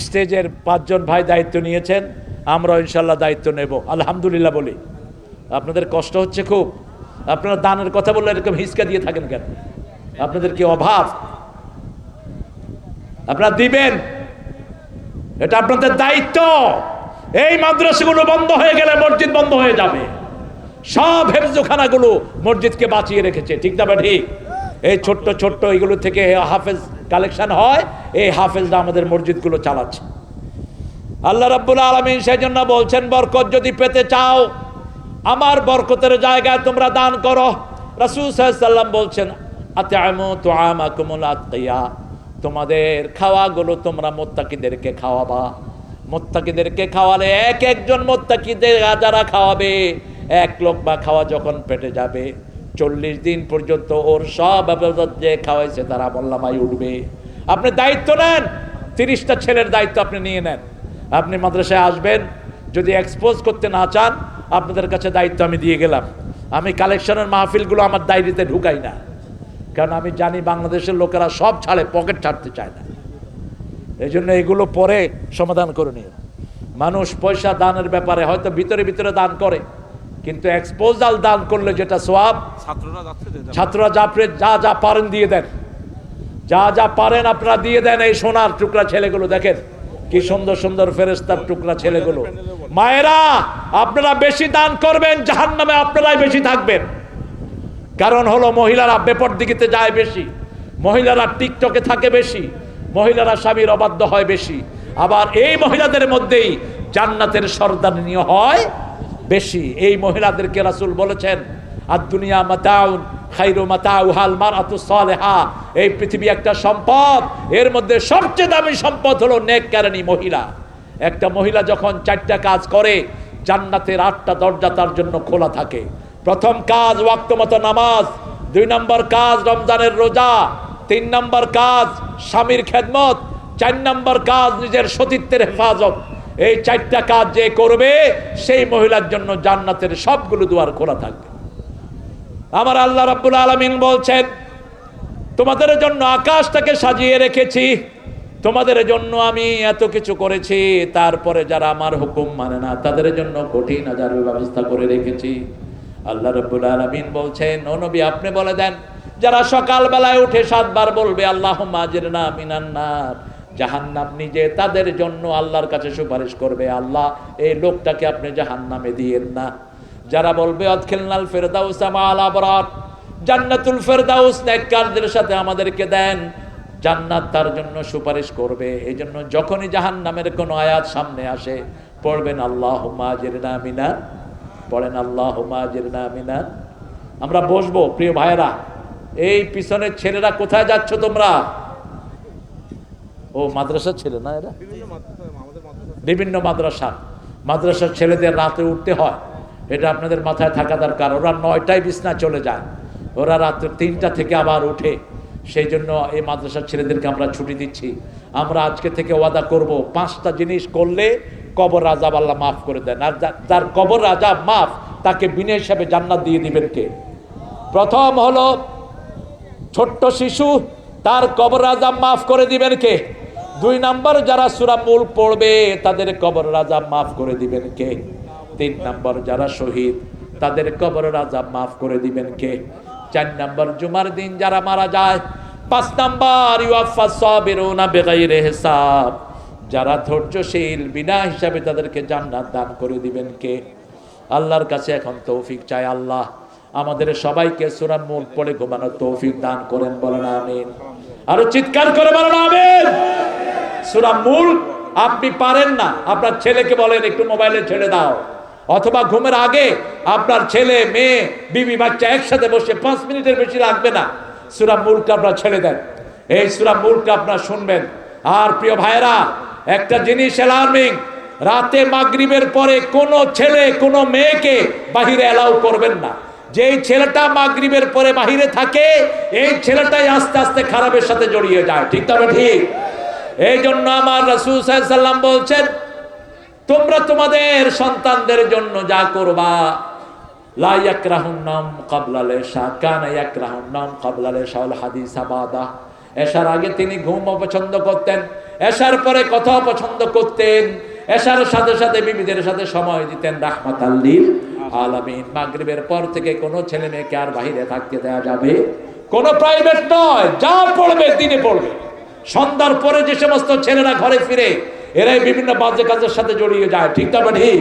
স্টেজের পাঁচজন ভাই দায়িত্ব নিয়েছেন আমরা ইনশাল্লাহ দায়িত্ব নেব। আলহামদুলিল্লাহ বলি। আপনাদের কষ্ট হচ্ছে খুব। আপনারা দানের কথা বললে এরকম হিসকা দিয়ে থাকেন কেন? আপনাদের কি অভাব? আপনারা দিবেন। এটা আপনাদের দায়িত্ব। এই মাদ্রাসাগুলো বন্ধ হয়ে গেলে মসজিদ বন্ধ হয়ে যাবে। সব হেফজোখানাগুলো মসজিদকে বাঁচিয়ে রেখেছে। ঠিক না ঠিক? এই ছোট্ট ছোট্ট এগুলো থেকে হাফেজ কালেকশন হয় এই হাফেজরা আমাদের মসজিদগুলো চালাচ্ছে। আল্লাহ রাব্বুল আলমিন সেই জন্য বলছেন, বরকত যদি পেতে চাও, আমার বরকতের জায়গায় তোমরা দান করো। রাসূল সাল্লাম বলছেন আতামু তুআমাকুমুল আতকিয়া। তোমাদের খাওয়াগুলো তোমরা মোত্তাকিদেরকে খাওয়াবা। মোত্তাকিদেরকে খাওয়ালে এক একজন মোত্তাকিদের যারা খাওয়াবে, এক লোক বা খাওয়া যখন পেটে যাবে, চল্লিশ দিন পর্যন্ত ওর সব যে খাওয়াইছে তারা মোল্লামাই উঠবে। আপনি দায়িত্ব নেন তিরিশটা ছেলের দায়িত্ব আপনি নিয়ে নেন। আপনি মাদ্রাসায় আসবেন যদি এক্সপোজ করতে না চান আপনাদের কাছে দায়িত্ব আমি দিয়ে গেলাম। আমি কালেকশনের মাহফিলগুলো আমার ডায়েরিতে ঢুকাই না। কারণ আমি জানি বাংলাদেশের লোকেরা সব ছাড়ে পকেট ছাড়তে চায় না। এই জন্য এগুলো পরে সমাধান করে নিও। মানুষ পয়সা দানের ব্যাপারে হয়তো ভিতরে ভিতরে দান করে কিন্তু এক্সপোজাল দান করলে যেটা সোয়াব ছাত্ররা ছাত্ররা যা যা যা পারেন দিয়ে দেন। যা যা পারেন আপনারা দিয়ে দেন এই সোনার টুকরা ছেলেগুলো, দেখেন। কি সুন্দর সুন্দর ফেরেস্তার টুকরা ছেলেগুলো। মায়েরা, আপনারা বেশি দান করবেন জাহান নামে আপনারাই বেশি থাকবেন। কারণ হলো মহিলারা বেপর দিকিতে যায় বেশি। মহিলারা টিকটকে থাকে বেশি। মহিলারা স্বামীর অবাধ্য হয় বেশি। আবার এই মহিলাদের মধ্যেই জান্নাতের সর্দানীয় হয় বেশি। এই মহিলাদেরকে রাসূল বলেছেন আর দুনিয়া মাতাউন এই পৃথিবী একটা সম্পদ। এর মধ্যে সবচেয়ে দামি সম্পদ হলো নেককারিনী মহিলা। একটা মহিলা যখন চারটা কাজ করে, জান্নাতের আটটা দরজা তার জন্য খোলা থাকে। প্রথম কাজ ওয়াক্ত মতো নামাজ, দুই নম্বর কাজ রমজানের রোজা, তিন নম্বর কাজ স্বামীর খেদমত, চার নম্বর কাজ নিজের সতীত্বের হেফাজত। এই চারটা কাজ যে করবে, সেই মহিলার জন্য জান্নাতের সবগুলো দুয়ার খোলা থাকবে। আমার আল্লাহ রাব্বুল আলামিন বলছেন, তোমাদের জন্য আকাশটাকে সাজিয়ে রেখেছি, তোমাদের জন্য আমি এত কিছু করেছি, তারপরে যারা আমার হুকুম মানে না, তাদের জন্য কঠিন আজারের ব্যবস্থা করে রেখেছি। আল্লাহ রব্বুল আলামিন বলছেন নবী, আপনি বলে দেন, যারা সকালবেলায় উঠে সাতবার বলবে আল্লাহ মাজির না মিনান্নার জাহান্নাম নিজে তাদের জন্য আল্লাহর কাছে সুপারিশ করবে, আল্লাহ, এই লোকটাকে আপনি জাহান্নামে দিয়েন না। যারা বলবে অদখিলনাল ফেরদাউস মাল আবরার। জান্নাতুল ফেরদাউস নেককারদের সাথে আমাদেরকে দেন। জান্নাত তার জন্য সুপারিশ করবে। এই জন্য যখনই জাহান নামের কোনো আয়াত সামনে আসে পড়বেন আল্লাহ মাজির মিনা। পড়েন আল্লাহ মাজির মিনা। আমরা বসবো প্রিয় ভাইয়েরা এই পিছনের ছেলেরা কোথায় যাচ্ছ তোমরা? ও মাদ্রাসার ছেলে না এরা? বিভিন্ন মাদ্রাসা। মাদ্রাসার ছেলেদের রাতে উঠতে হয়। এটা আপনাদের মাথায় থাকা দরকার। ওরা নয়টায় বিছনা চলে যায়। ওরা রাত্রে তিনটা থেকে আবার উঠে সেই জন্য এই মাদ্রাসার ছেলেদেরকে আমরা ছুটি দিচ্ছি। আমরা আজকে থেকে ওয়াদা করব, পাঁচটা জিনিস করলে কবর আজাব আল্লাহ মাফ করে দেন। আর যার কবর আজাব মাফ, তাকে বিনা হিসাবে জান্নাত দিয়ে দিবেন কে? প্রথম হলো ছোট্ট শিশু, তার কবর আজাব মাফ করে দিবেন কে? দুই নাম্বার, যারা সুরা মূল পড়বে, তাদের কবর আজাব মাফ করে দিবেন কে? তিন নম্বর যারা শহীদ, তাদের কবর আজাব মাফ করে দিবেন কে? চার নম্বর জুমার দিন যারা মারা যায়, পাঁচ নাম্বার ইউআফা সাবিরুনা বিগাইরি হিসাব। যারা ধৈর্যশীল, বিনা হিসাবে তাদেরকে জান্নাত দান করে দিবেন কে? আল্লাহর কাছে এখন তৌফিক চাই আল্লাহ। আমাদের সবাইকে সুরা মূল পড়ে ঘুমানোর তৌফিক দান করেন, বলেন আমিন। আরও চিৎকার করে বলেন আমিন। সুরা মূল আপনি পারেন না। আপনার ছেলেকে বলেন, একটু মোবাইলে ছেড়ে দাও। অথবা ঘুমের আগে আপনার ছেলে, মেয়ে, বিবি, বাচ্চা একসাথে বসে পাঁচ মিনিটের বেশি লাগবে না। সুরা মূলটা আপনার ছেড়ে দেন। এই সুরা মূলটা আপনার শুনবেন। আর প্রিয় ভাইরা একটা জিনিস অ্যালার্মিং রাতে মাগরিবের পরে কোনো ছেলে, কোনো মেয়েকে বাহিরে অ্যালাউ করবেন না। যেই ছেলেটা মাগরিবের পরে বাহিরে থাকে, এই ছেলেটাই আস্তে আস্তে খারাপের সাথে জড়িয়ে যায়। ঠিক তবে ঠিক? এই জন্য আমার রাসূল সাল্লাম বলছেন তোমরা তোমাদের সন্তানদের জন্য যা করবা। লা ইয়াকরাহুন্নাম ক্বাবলা লিশা কানা ইয়াকরাহুন্নাম ক্বাবলা লিশাল হাদিস আবাদা এশার আগে তিনি ঘুম অপছন্দ করতেন পরে কথা পছন্দ করতেন সাথে সাথে সাথে সময় দিতেন। মাগরিবের পর থেকে কোনো ছেলে মেয়েকে আর বাহিরে থাকতে দেওয়া যাবে। কোনো প্রাইভেট নয়, যা পড়বে দিনে পড়বে। সন্ধ্যার পরে যে সমস্ত ছেলেরা ঘরে ফিরে এরাই বিভিন্ন বাজে কাজের সাথে জড়িয়ে যায়, ঠিক তবে ঠিক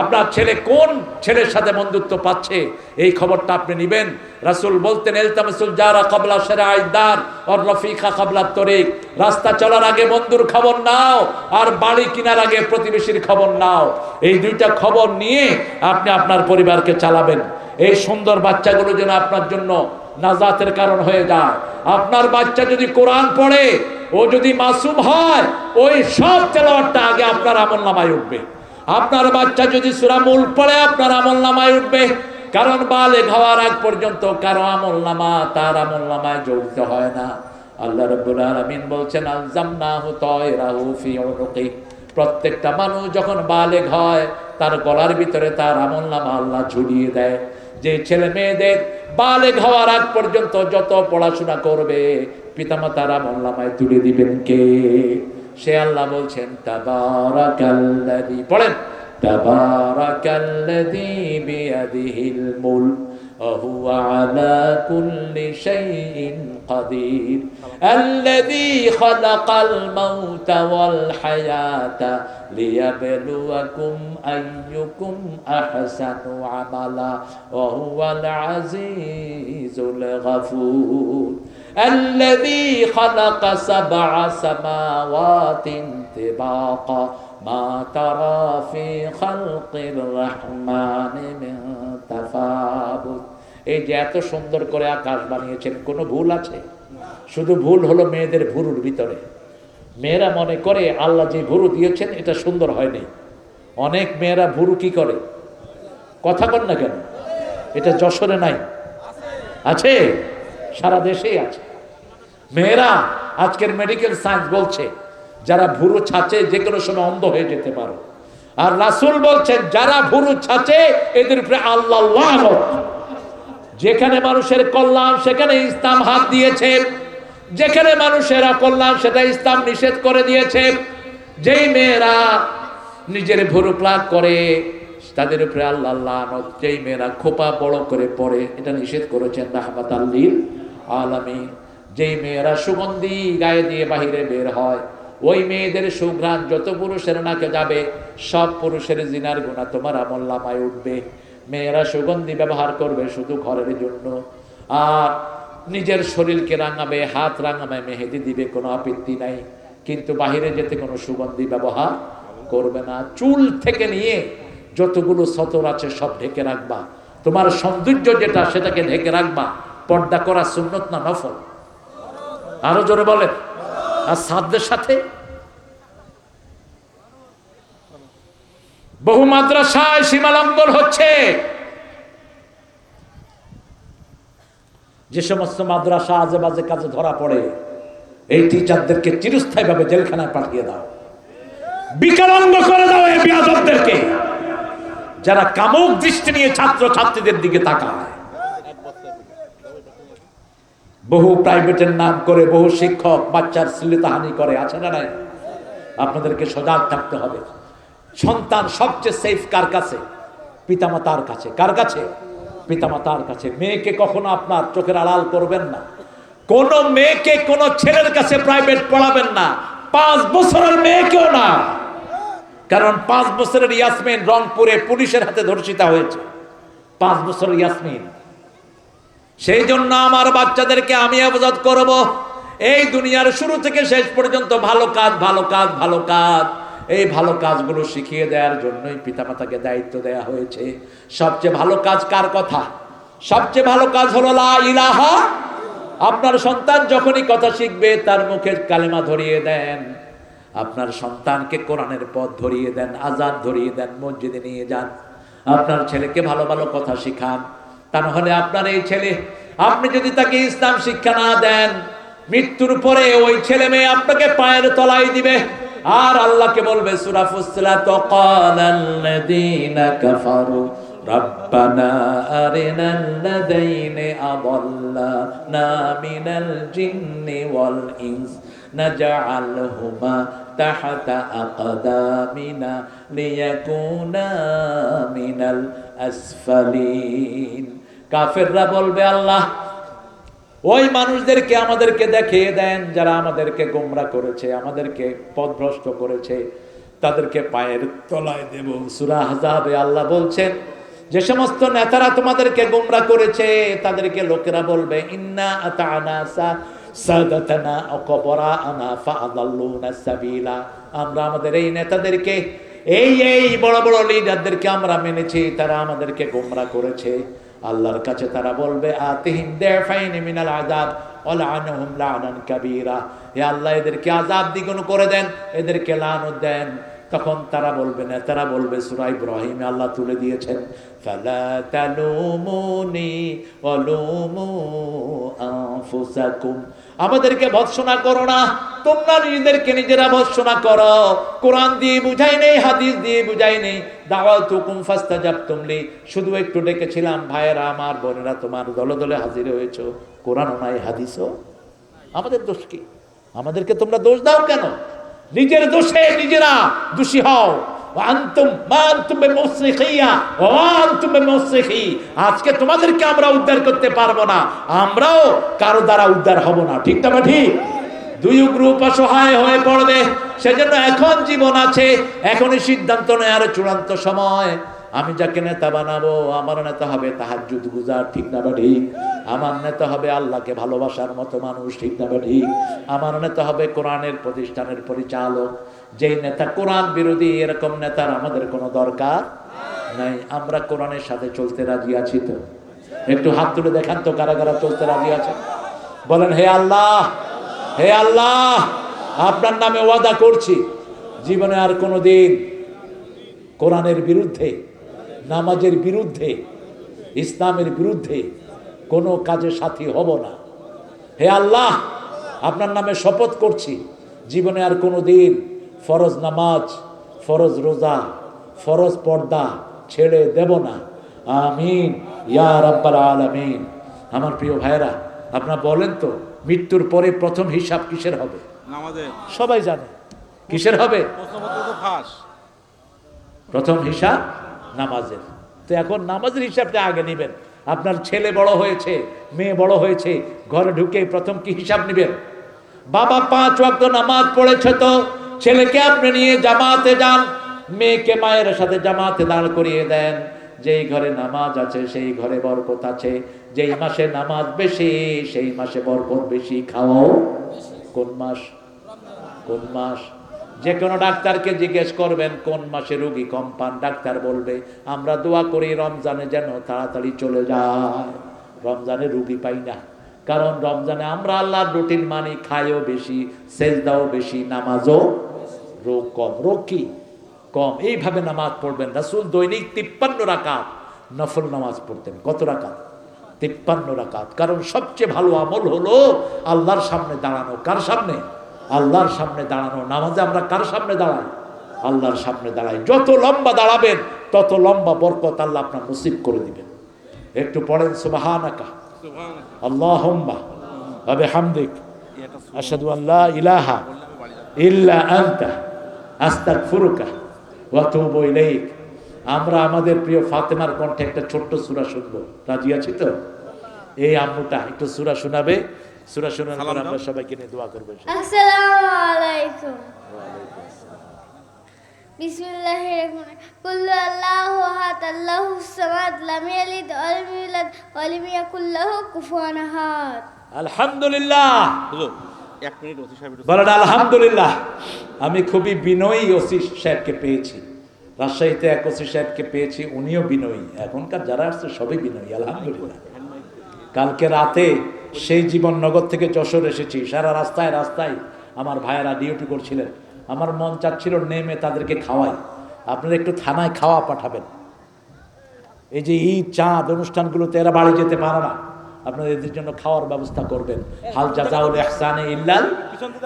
আপনার ছেলে কোন ছেলের সাথে বন্ধুত্ব পাচ্ছে? এই খবরটা আপনি নিবেন। রাসূল বলতেন, এলতামসুল যারা কাবলা সেরা আইদার আর রফিকা কাবলা তরিক। রাস্তা চলার আগে বন্ধুর খবর নাও, আর বাড়ি কেনার আগে প্রতিবেশীর খবর নাও। এই দুইটা খবর নিয়ে আপনি আপনার পরিবারকে চালাবেন। এই সুন্দর বাচ্চাগুলো যেন আপনার জন্য নাজাতের কারণ হয়ে যায়। আপনার বাচ্চা যদি কোরআন পড়ে ও যদি মাসুম হয়, ওই সব তেলাওয়াতটা আগে আপনার আমল নামায় উঠবে। আপনার বাচ্চা যদি সূরা মূল পড়ে, আপনার আমল নামায় উঠবে। কারণ বালে হওয়ার আগ পর্যন্ত কারও আমল নামা, তার আমল নামায় জড়িত হয় না। আল্লাহ রাব্বুল আলামিন বলছেন, আলজামনাহু তায়রাহু ফি উনুকি। প্রত্যেকটা মানুষ যখন বালেগ হয়, তার গলার ভিতরে তার আমল নামা আল্লাহ ঝুলিয়ে দেয়। যে ছেলে মেয়েদের বালেগ হওয়ার আগ পর্যন্ত যত পড়াশোনা করবে পিতামাতার আমল নামায় তুলে দিবেন কে সে আল্লাহ বলছেন তাবারাকাল্লাযী পড়েন তাবারাকাল্লাযী বিয়াদিহিল মুলক وهو على كل شيء قدير الذي خلق الموت والحياة ليبلوكم أيكم أحسن عملا وهو العزيز الغفور الذي خلق سبع سماوات طباقا ما ترى في خلق الرحمن من تفاوت এই যে এত সুন্দর করে আকাশ বানিয়েছেন কোনো ভুল আছে শুধু ভুল হলো মেয়েদের ভুরুর ভিতরে মেয়েরা মনে করে আল্লাহ যে ভুরু দিয়েছেন এটা সুন্দর হয়নি অনেক মেয়েরা ভুরু কি করে কথা কর না কেন এটা যশোরে নাই আছে সারা দেশেই আছে মেয়েরা, আজকের মেডিকেল সায়েন্স বলছে, যারা ভুরু ছাচে যে কোনো সময় অন্ধ হয়ে যেতে পারো। আর রাসুল বলছেন, যারা ভুরু ছাচে, এদের উপরে আল্লাহ যেখানে মানুষের কল্যাণ, সেখানে ইসলাম হাত দিয়েছে। যেখানে মানুষের অকল্যাণ সেটা ইসলাম নিষেধ করে দিয়েছে। যেই মেয়েরা নিজের ভুরু প্লাগ করে, তাদের উপরে আল্লাহ। যেই মেয়েরা খোপা বড় করে পড়ে, এটা নিষেধ করেছেন রাহমাত আল্লিল আলামী যেই মেয়েরা সুগন্ধি গায়ে দিয়ে বাহিরে বের হয়, ওই মেয়েদের সুঘ্রাণ যত পুরুষের নাকে যাবে, সব পুরুষের জিনার গুণা তোমার আমল নামায় উঠবে। মেয়েরা সুগন্ধি ব্যবহার করবে শুধু ঘরের জন্য। আর নিজের শরীরকে রাঙাবে, হাত রাঙাবে, মেহেদি দিবে, কোনো আপত্তি নাই। কিন্তু বাহিরে যেতে কোনো সুগন্ধি ব্যবহার করবে না। চুল থেকে নিয়ে যতগুলো সতর আছে সব ঢেকে রাখবা। তোমার সৌন্দর্য যেটা, সেটাকে ঢেকে রাখবা। পর্দা করা সুন্নত না নফল? আরও জোরে বলেন। আর সাধ্যের সাথে? বহু মাদ্রাসায় সীমালঙ্ঘন হচ্ছে। যে সমস্ত মাদ্রাসা আজে বাজে কাজে ধরা পড়ে, এই টিচারদেরকে চিরস্থায়ী ভাবে জেলখানায় পাঠিয়ে দাও। বিকলাঙ্গ করে দাও এই বিয়াদবদেরকে। যারা কামুক দৃষ্টি নিয়ে ছাত্র ছাত্রীদের দিকে তাকায়। বহু প্রাইভেটের নাম করে বহু শিক্ষক বাচ্চার শ্লীলতাহানি করে, আছে না নাই? আপনাদেরকে সজাগ থাকতে হবে। সন্তান সবচেয়ে সেফ কার কাছে? পিতামাতার কাছে। কার কাছে? পিতামাতার কাছে। মেয়েকে কখনো আপনার চোখের আড়াল করবেন না। কোন মেয়েকে কোন ছেলের কাছে প্রাইভেট পড়াবেন না। পাঁচ বছরের মেয়েকেও না। কারণ পাঁচ বছরের ইয়াসমিন রংপুরে পুলিশের হাতে ধর্ষিতা হয়েছে। পাঁচ বছরের ইয়াসমিন সেই জন্য আমার বাচ্চাদেরকে আমি আবাদত করব। এই দুনিয়ার শুরু থেকে শেষ পর্যন্ত ভালো কাজ ভালো কাজ ভালো কাজ। এই ভালো কাজগুলো শিখিয়ে দেওয়ার জন্যই পিতামাতাকে দায়িত্ব দেয়া হয়েছে। সবচেয়ে ভালো কাজ কার কথা? সবচেয়ে ভালো কাজ হলো লা ইলাহা। আপনার সন্তান যখনই কথা শিখবে, তার মুখে কালেমা ধরিয়ে দেন। আপনার সন্তানকে কোরআনের পথ ধরিয়ে দেন আজাদ ধরিয়ে দেন, মসজিদে নিয়ে যান। আপনার ছেলেকে ভালো ভালো কথা শিখান। তা নাহলে আপনার এই ছেলে আপনি যদি তাকে ইসলাম শিক্ষা না দেন মৃত্যুর পরে ওই ছেলে মেয়ে আপনাকে পায়ের তলায় দিবে আর আল্লাহকে বলবে সূরা ফুসিলাত ক্বালাল্লাযীনা কাফারু ربنا أرنا الذين أضلنا من الجن والإنس نجعلهما تحت أقدامنا ليكونا من الأسفلين কাফেররা বলবে, আল্লাহ, ওই মানুষদেরকে আমাদেরকে দেখিয়ে দেন যারা আমাদেরকে গোমরা করেছে, আমাদেরকে পথভ্রষ্ট করেছে। তাদেরকে পায়ের তলায় দেব। সুরা আল্লাহ বলছেন, যে সমস্ত নেতারা তোমাদেরকে গোমরা করেছে, তাদেরকে লোকেরা বলবে সাবিলা। আমরা আমাদের এই নেতাদেরকে, এই এই বড় বড় লিডারদেরকে আমরা মেনেছি, তারা আমাদেরকে গোমরা করেছে। আল্লাহর কাছে তারা বলবে আল্লাহ এদেরকে আজাব দ্বিগুণ করে দেন এদেরকে লানত দেন। তখন তারা বলবে না, তারা বলবে, সূরা ইব্রাহিম আল্লাহ তুলে দিয়েছেন। আমাদেরকে ভৎসনা করো না, তোমরা নিজেদেরকে নিজেরা ভৎসনা করো। কোরআন দিয়ে বুঝাই নেই, হাদিস দিয়ে বুঝাই নেই। দাওয়াল তুকুম ফাস্তা জাপ তুমলি শুধু একটু ডেকেছিলাম, ভাইয়েরা আমার, বোনেরা তোমার, দলে দলে হাজির হয়েছো। কোরআনও নাই, হাদিসও? আমাদের দোষ কি? আমাদেরকে তোমরা দোষ দাও কেন? নিজের দোষে নিজেরা দোষী হও। আজকে তোমাদেরকে আমরা উদ্ধার করতে পারব না, আমরাও কারও দ্বারা উদ্ধার হব না। ঠিক না ঠিক? দুই গ্রুপ অসহায় হয়ে পড়বে, সেজন্য এখন জীবন আছে, এখনই সিদ্ধান্ত নেওয়ার চূড়ান্ত সময়। আমি যাকে নেতা বানাবো, আমার নেতা হবে তাহাজ্জুদ গুজার, ঠিক না বা ঠিক? আমার নেতা হবে আল্লাহকে ভালোবাসার মতো মানুষ, ঠিক না বা ঠিক? আমার নেতা হবে কোরআনের প্রতিষ্ঠানের পরিচালক। যেই নেতা কোরআন বিরোধী, এরকম নেতার আমাদের কোনো দরকার নাই। আমরা কোরআনের সাথে চলতে রাজি আছি তো। একটু হাত তুলে দেখান তো কারা কারা চলতে রাজি আছে। বলেন, হে আল্লাহ হে আল্লাহ, আপনার নামে ওয়াদা করছি। জীবনে আর কোনো দিন কোরআনের বিরুদ্ধে নামাজের বিরুদ্ধে ইসলামের বিরুদ্ধে কোনো কাজে সাথী হব না। হে আল্লাহ আপনার নামে শপথ করছি জীবনে আর কোনো দিন ফরজ নামাজ ফরজ রোজা ফরজ পর্দা ছেড়ে দেব না। আমিন ইয়া রাব্বাল আলামিন। আমার প্রিয় ভাইরা আপনারা বলেন তো মৃত্যুর পরে প্রথম হিসাব কিসের হবে? সবাই জানে। কিসের হবে? প্রথম হিসাব নামাজের। তো এখন নামাজের হিসাবটা আগে নেবেন। আপনার ছেলে বড় হয়েছে, মেয়ে বড় হয়েছে, ঘরে ঢুকে প্রথম কি হিসাব নেবেন? বাবা পাঁচ ওয়াক্ত নামাজ পড়েছে তো, ছেলেকে আপনি নিয়ে জামাতে যান, মেয়েকে মায়ের সাথে জামাতে দাঁড় করিয়ে দেন। যেই ঘরে নামাজ আছে, সেই ঘরে বরকত আছে। যেই মাসে নামাজ বেশি, সেই মাসে বরকত বেশি। খাওয়াও। কোন মাস? কোন মাস? যে কোনো ডাক্তারকে জিজ্ঞেস করবেন, কোন মাসে রুগী কম পান? ডাক্তার বলবে, আমরা দোয়া করি রমজানে যেন তাড়াতাড়ি চলে যায়। রমজানে রুগী পাই না। কারণ রমজানে আমরা আল্লাহর রুটিন মানি খাইও বেশি, সেজদাও বেশি, নামাজও রোগ কম। রোগ কি? কম। এইভাবে নামাজ পড়বেন। রাসুল দৈনিক তিপ্পান্ন রাকাত নফল নামাজ পড়তেন। কত রাকাত? তিপ্পান্ন রাকাত। কারণ সবচেয়ে ভালো আমল হলো আল্লাহর সামনে দাঁড়ানো। কার সামনে? আল্লাহর সামনে দাঁড়ানো। নামাজে আমরা কার সামনে দাঁড়াই? আল্লাহর সামনে দাঁড়াই। যত লম্বা দাঁড়াবেন তত লম্বা বরকত আল্লাহ আপনার নসিব করে দিবেন। একটু পড়েন সুবাহানাকা। সুবহান আল্লাহুম্মা ওয়া বিহামদিক। এটা আশহাদু ইলাহা ইল্লা আনতা। আস্তাগফিরুকা ওয়া আতুবু ইলাইক। আমরা আমাদের প্রিয় ফাতেমার কণ্ঠে একটা ছোট্ট সূরা শুনব। রাজি আছি তো? এই আম্মুটা একটু সূরা শোনাবে। সূরা শোনার পর আমরা সবাইকে নিয়ে দোয়া করব আসসালামু আলাইকুম বিসমিল্লাহির রহমানির কুল্লু আল্লাহু আহাদ আল্লাহুস সামাদ লাম ইয়ালিদ ওয়া লাম ইউলাদ ওয়া লাম ইয়াকুল লাহু কুফুয়ান আহাদ। আলহামদুলিল্লাহ। হুজুর এক মিনিট ওসি সাহেব বলেন আলহামদুলিল্লাহ। আমি খুবই বিনয়ী ওসি সাহেবকে পেয়েছি। রাজশাহীতে এক ওসি সাহেবকে পেয়েছি উনিও বিনয়ী। এখনকার যারা আসছে সবই বিনয়ী আলহামদুলিল্লাহ। কালকে রাতে সেই জীবন নগর থেকে যশোর এসেছি। সারা রাস্তায় রাস্তায় আমার ভাইয়েরা ডিউটি করছিলেন। আমার মন চাচ্ছিল নেমে তাদেরকে খাওয়াই। আপনারা একটু থানায় খাওয়া পাঠাবেন। এই যে ঈদ চাঁদ অনুষ্ঠানগুলোতে এরা বাড়ি যেতে পারে না। আপনারা এদের জন্য খাওয়ার ব্যবস্থা করবেন। হাল জাজাউল এহসানে ইল্লাল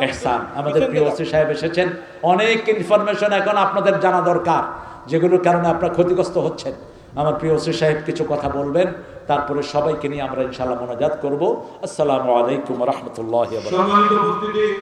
এহসান। আমাদের প্রিয় ওসি সাহেব এসেছেন। অনেক ইনফরমেশন এখন আপনাদের জানা দরকার, যেগুলোর কারণে আপনারা ক্ষতিগ্রস্ত হচ্ছেন। আমার প্রিয় ওসি সাহেব কিছু কথা বলবেন। তারপরে সবাইকে নিয়ে আমরা ইনশাআল্লাহ মোনাজাত করব। আসসালামু আলাইকুম রহমতুল্লাহ